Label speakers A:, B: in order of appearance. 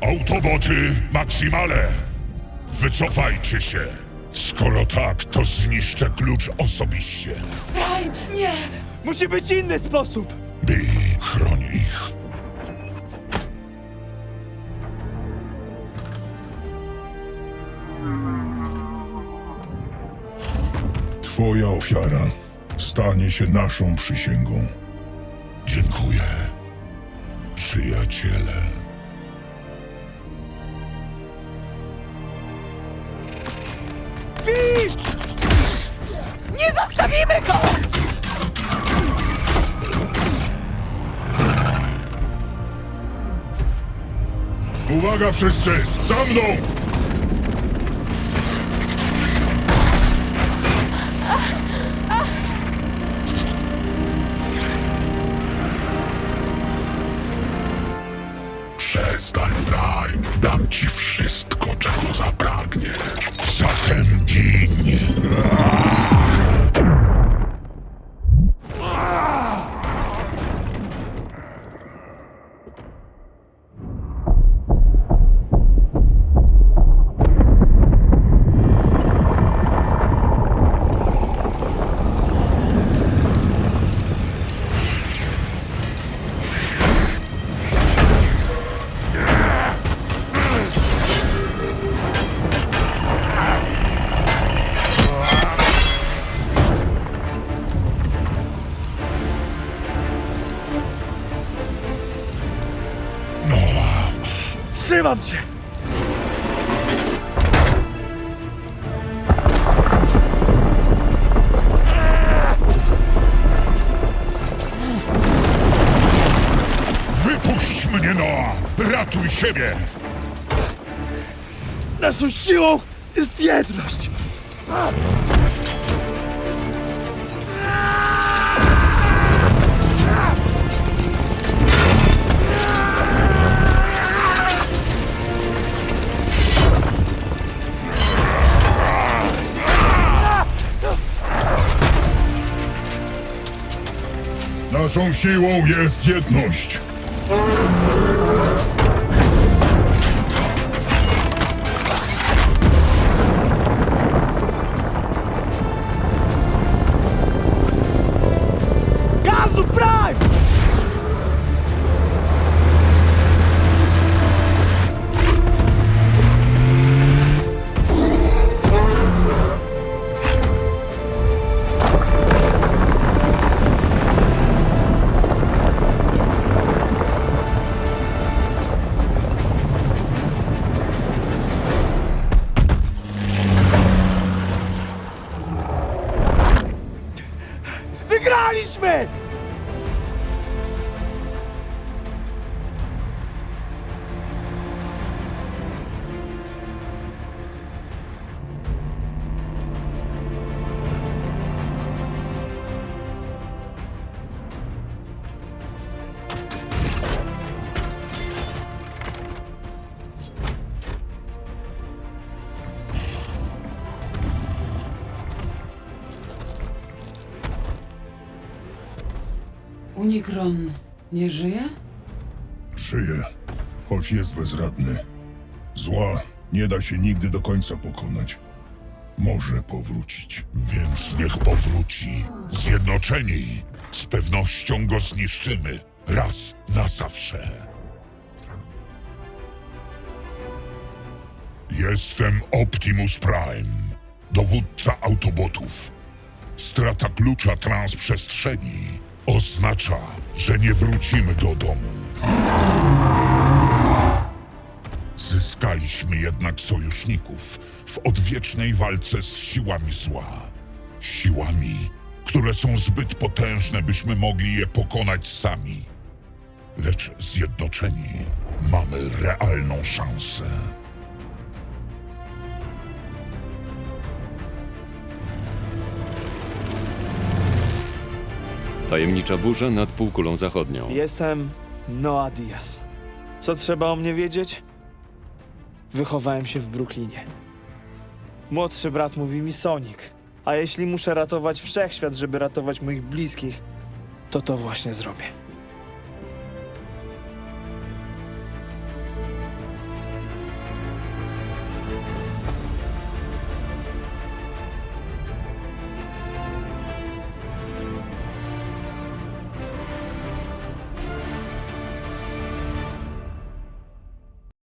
A: Autoboty Maximale, wycofajcie się. Skoro tak, to zniszczę klucz osobiście.
B: Prime, nie!
C: Musi być inny sposób!
A: Bi, chroń ich.
D: Twoja ofiara stanie się naszą przysięgą.
A: Dziękuję, przyjaciele.
D: Uwaga wszyscy! Za mną!
A: Przestań, daj, dam ci wszystko, czego zapragniesz. Zatem gin.
C: Trzymam cię!
A: wypuść mnie, Noa! Ratuj siebie!
C: Naszą siłą jest jedność!
D: Naszą siłą jest jedność.
C: Wygraliśmy!
B: Unikron nie żyje?
D: Żyje, choć jest bezradny. Zła nie da się nigdy do końca pokonać. Może powrócić.
A: Więc niech powróci. Zjednoczeni. Z pewnością go zniszczymy. Raz na zawsze. Jestem Optimus Prime, dowódca Autobotów. Strata klucza transprzestrzeni oznacza, że nie wrócimy do domu. Zyskaliśmy jednak sojuszników w odwiecznej walce z siłami zła. Siłami, które są zbyt potężne, byśmy mogli je pokonać sami. Lecz zjednoczeni mamy realną szansę.
E: Tajemnicza burza nad półkulą zachodnią.
C: Jestem Noah Diaz. Co trzeba o mnie wiedzieć? Wychowałem się w Brooklynie. Młodszy brat mówi mi Sonic. A jeśli muszę ratować wszechświat, żeby ratować moich bliskich, to to właśnie zrobię.